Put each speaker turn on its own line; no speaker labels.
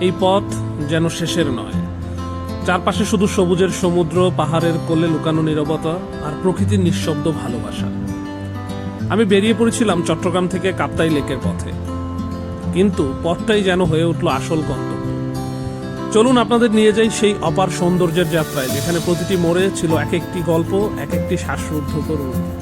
এই পথ যেন শেষের নয়। চারপাশে শুধু সবুজের সমুদ্র, পাহাড়ের কোলে লুকানো নীরবতা আর প্রকৃতির নিঃশব্দ ভালোবাসা। আমি বেরিয়ে পড়েছিলাম চট্টগ্রাম থেকে কাপ্তাই লেকের পথে। কিন্তু পথটাই যেন হয়ে উঠল আসল গন্তব্য। চলুন আপনাদের নিয়ে যাই সেই অপার সৌন্দর্যের যাত্রায়, যেখানে প্রতিটি মোড়ে ছিল এক একটি গল্প এক একটি শ্বাসরুদ্ধকর রূপ